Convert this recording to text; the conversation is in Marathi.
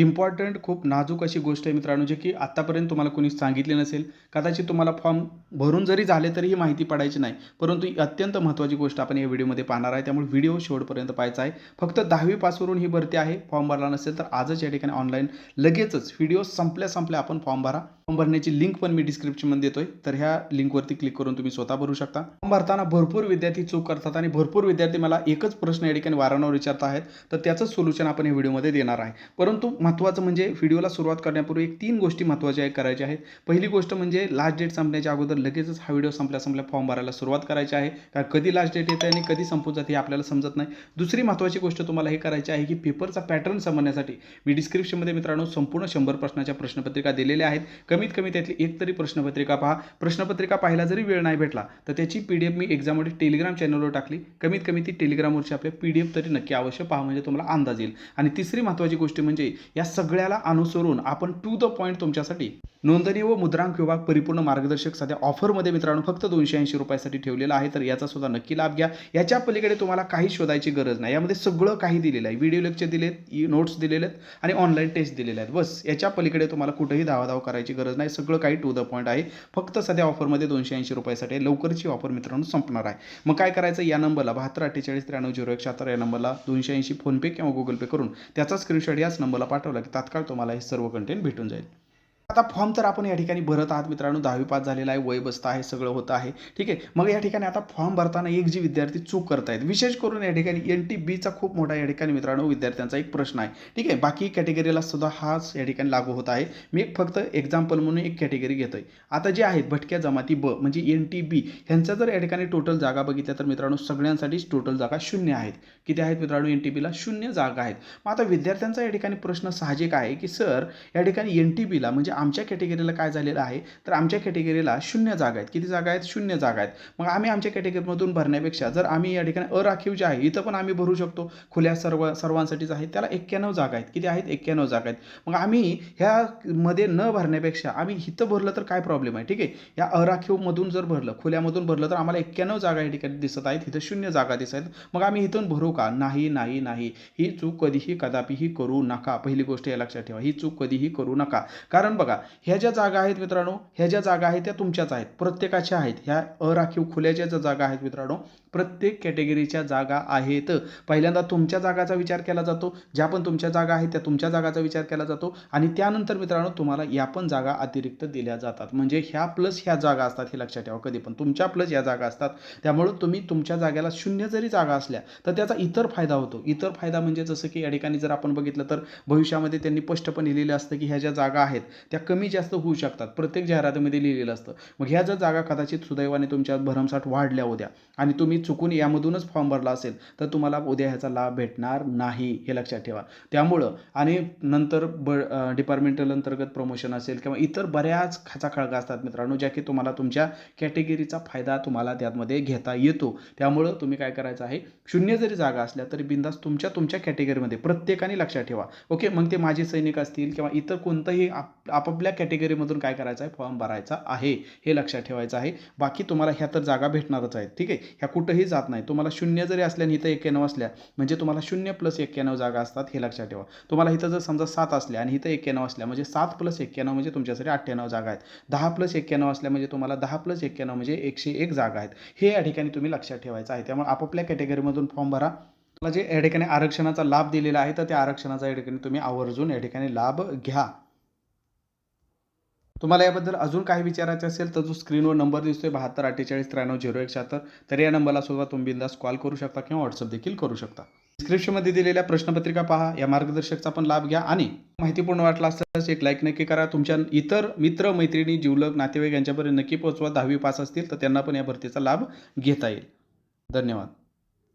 इम्पॉर्टंट खूप नाजूक अशी गोष्ट आहे मित्रांनो जे की आत्तापर्यंत तुम्हाला कोणी सांगितले नसेल. कदाचित तुम्हाला फॉर्म भरून जरी झाले तरी ही माहिती पडायची नाही. परंतु ही अत्यंत महत्त्वाची गोष्ट आपण या व्हिडिओमध्ये पाहणार आहे. त्यामुळे व्हिडिओ शेवटपर्यंत पाहायचा आहे. फक्त दहावी पासवरून ही भरती आहे फॉर्म भरला नसेल तर आजच या ठिकाणी ऑनलाईन लगेचच व्हिडिओ संपल्या संपल्या आपण फॉर्म भरा. फॉर्म भरण्याची लिंक पण मी डिस्क्रिप्शनमध्ये देतोय. तर ह्या लिंकवरती क्लिक करून तुम्ही स्वतः भरू शकता. फॉर्म भरताना भरपूर विद्यार्थी चूक करतात आणि भरपूर विद्यार्थी मला एकच प्रश्न या ठिकाणी वारंवार विचारत आहेत. तर त्याचं सोल्युशन आपण या व्हिडिओमध्ये देणार आहे. परंतु महत्त्वाचं म्हणजे व्हिडिओला सुरुवात करण्यापूर्वी एक तीन गोष्टी महत्त्वाच्या आहे करायच्या आहेत. पहिली गोष्ट म्हणजे लास्ट डेट संपण्याच्या अगोदर लगेचच हा व्हिडिओ संपल्या संपल्या फॉर्म भरायला सुरुवात करायची आहे. कारण कधी लास्ट डेट येते आणि कधी संपून जाते हे आपल्याला समजत नाही. दुसरी महत्त्वाची गोष्ट तुम्हाला हे करायची आहे की पेपरचा पॅटर्न समजण्यासाठी मी डिस्क्रिप्शनमध्ये मित्रांनो संपूर्ण शंभर प्रश्नाच्या प्रश्नपत्रिका दिलेल्या आहेत. कमीत कमी त्यातली एक तरी प्रश्नपत्रिका पहा. प्रश्नपत्रिका पाहायला जरी वेळ नाही भेटला तर त्याची पी डी एफ मी एक्झाममध्ये टेलिग्राम चॅनलवर टाकली. कमीत कमी ती टेलिग्रामवरची आपल्या पी डी एफ तरी नक्की अवश्य पहा म्हणजे तुम्हाला अंदाज येईल. आणि तिसरी महत्त्वाची गोष्ट म्हणजे या सगळ्याला अनुसरून आपण टू द पॉईंट तुमच्यासाठी नोंदणी व मुद्रांक विभाग परिपूर्ण मार्गदर्शक सध्या ऑफरमध्ये मित्रांनो फक्त दोनशे ऐंशी रुपयासाठी ठेवलेला आहे. तर याचा सुद्धा नक्की लाभ घ्या. याच्या पलीकडे तुम्हाला काही शोधायची गरज नाही. यामध्ये सगळं काही दिलेलं आहे. व्हिडिओ लेक्चर दिलेत e-, नोट्स दिलेले आहेत आणि ऑनलाईन टेस्ट दिलेले आहेत. बस याच्या पलीकडे तुम्हाला कुठेही धावाधाव करायची गरज नाही. सगळं काही टू द पॉईंट आहे. फक्त सध्या ऑफरमध्ये दोनशे ऐंशी रुपयासाठी लवकरची ऑफर मित्रांनो संपणार आहे. मग काय करायचं? या नंबरला बहात्तर अठ्ठेचाळीस त्र्याण्णव झिरो एक शहात्तर या नंबरला दोनशे ऐंशी फोनपे किंवा गुगल पे करून त्याचा स्क्रीनशॉट याच नंबरला पाठवला की तात्काळ तुम्हाला हे सर्व कंटेंट भेटून जाईल. आता फॉर्म तर आपण या ठिकाणी भरत आहात मित्रांनो. दहावी पास झालेला आहे वय बसतं आहे सगळं होतं आहे. ठीक आहे? मग या ठिकाणी आता फॉर्म भरताना एक जी विद्यार्थी चूक करतायत विशेष करून या ठिकाणी एन टी बीचा खूप मोठा या ठिकाणी मित्रांनो विद्यार्थ्यांचा एक प्रश्न आहे. ठीक आहे? बाकी कॅटेगरीला सुद्धा हाच या ठिकाणी लागू होत आहे. मी एक फक्त एक्झाम्पल म्हणून एक कॅटेगरी घेतोय. आता जे आहेत भटक्या जमाती ब म्हणजे एन टी बी ह्यांचा जर या ठिकाणी टोटल जागा बघितल्या तर मित्रांनो सगळ्यांसाठीच टोटल जागा शून्य आहेत. किती आहेत मित्रांनो? एन टी बीला शून्य जागा आहेत. मग आता विद्यार्थ्यांचा या ठिकाणी प्रश्न साहजिक आहे की सर या ठिकाणी एन टी बीला म्हणजे आमच्या कॅटेगरीला काय झालेलं आहे? तर आमच्या कॅटेगरीला शून्य जागा आहेत. किती जागा आहेत? शून्य जागा आहेत. मग आम्ही आमच्या कॅटेगरीमधून भरण्यापेक्षा जर आम्ही या ठिकाणी अराखीव जे आहे इथं पण आम्ही भरू शकतो. खुल्या सर्व सर्वांसाठीच आहे. त्याला एक्क्याण्णव जागा आहेत. किती आहेत? एक्क्याण्णव जागा आहेत. मग आम्ही ह्यामध्ये न भरण्यापेक्षा आम्ही इथं भरलं तर काय प्रॉब्लेम आहे? ठीक आहे? या अराखीवमधून जर भरलं खुल्यामधून भरलं तर आम्हाला एक्क्याण्णव जागा या ठिकाणी दिसत आहेत. इथं शून्य जागा दिसत आहेत. मग आम्ही इथून भरू का? नाही नाही नाही. ही चूक कधीही कदापिही करू नका. पहिली गोष्ट या लक्षात ठेवा. ही चूक कधीही करू नका. कारण बघा ह्या ज्या जागा आहेत मित्रांनो ह्या ज्या जागा आहेत त्या तुमच्याच आहेत. प्रत्येकाच्या आहेत. ह्या अराखीव खुल्याच्या ज्या जागा आहेत मित्रांनो प्रत्येक कॅटेगरीच्या जागा आहेत. पहिल्यांदा तुमच्या जागाचा विचार केला जातो. ज्या पण तुमच्या जागा आहेत त्या तुमच्या जागाचा विचार केला जातो. आणि त्यानंतर मित्रांनो तुम्हाला या पण जागा अतिरिक्त दिल्या जातात. म्हणजे ह्या प्लस ह्या जागा असतात हे लक्षात ठेवा. कधी पण तुमच्या प्लस या जागा असतात. त्यामुळे तुम्ही तुमच्या जागेला शून्य जरी जागा असल्या तर त्याचा इतर फायदा होतो. इतर फायदा म्हणजे जसं की या ठिकाणी जर आपण बघितलं तर भविष्यामध्ये त्यांनी स्पष्टपणे लिहिलेलं असतं की ह्या ज्या जागा आहेत त्या त्या कमी जास्त होऊ शकतात. प्रत्येक जाहिरातीमध्ये लिहिलेलं असतं. मग ह्या जर जागा कदाचित सुदैवाने तुमच्या भरमसाठ वाढल्या होत्या आणि तुम्ही चुकून यामधूनच फॉर्म भरला असेल तर तुम्हाला उद्या ह्याचा लाभ भेटणार नाही हे लक्षात ठेवा. त्यामुळं आणि नंतर ब डिपार्टमेंटल अंतर्गत प्रमोशन असेल किंवा इतर बऱ्याच खाचाखळगा असतात मित्रांनो ज्या की तुम्हाला तुमच्या कॅटेगरीचा फायदा तुम्हाला त्यामध्ये घेता येतो. त्यामुळं तुम्ही काय करायचं आहे? शून्य जरी जागा असल्या तरी बिंदास तुमच्या तुमच्या कॅटेगरीमध्ये प्रत्येकाने लक्षात ठेवा. ओके? मग ते माजी सैनिक असतील किंवा इतर कोणतंही आप आपापल्या कॅटेगरीमधून काय करायचं आहे? फॉर्म भरायचा आहे. हे लक्षात ठेवायचं आहे. बाकी तुम्हाला ह्या तर जागा भेटणारच आहेत. ठीक आहे? ह्या कुठंही जात नाही. तुम्हाला शून्य जरी असल्या आणि इथं एक्क्याण्णव असल्या म्हणजे तुम्हाला शून्य प्लस एक्क्याण्णव जागा असतात हे लक्षात ठेवा. तुम्हाला इथं जर समजा सात असल्या आणि इथं एक्क्याण्णव असल्या म्हणजे सात प्लस एक्क्याण्णव म्हणजे तुमच्यासाठी अठ्ठ्याण्णव जागा आहेत. दहा प्लस एक्क्याण्णव असल्या म्हणजे तुम्हाला दहा प्लस एक्क्याण्णव म्हणजे एकशे एक जागा आहेत. हे या ठिकाणी तुम्ही लक्षात ठेवायचं आहे. त्यामुळे आपापल्या कॅटेगरीमधून फॉर्म भरा. मला जे या ठिकाणी आरक्षणाचा लाभ दिलेला आहे तर त्या आरक्षणाचा या ठिकाणी तुम्ही आवर्जून या ठिकाणी लाभ घ्या. तुम्हाला याबद्दल अजून काही विचारायचं असेल तर जो स्क्रीनवर नंबर दिसतोय बहात्तर अठ्ठेचाळीस त्र्याण्णव झिरो एक शहात्तर तर या नंबरला सुद्धा तुम्ही बिंदास कॉल करू शकता किंवा व्हॉट्सअप देखील करू शकता. डिस्क्रिप्शनमध्ये दिलेल्या प्रश्नपत्रिका पहा या मार्गदर्शकचा पण लाभ घ्या आणि माहितीपूर्ण वाटला असल्यास एक लाईक नक्की करा. तुमच्या इतर मित्र मैत्रिणी जिवलग नातेवाईक यांच्यापर्यंत नक्की पोहोचवा. दहावी पास असतील तर त्यांना पण या भरतीचा लाभ घेता येईल. धन्यवाद.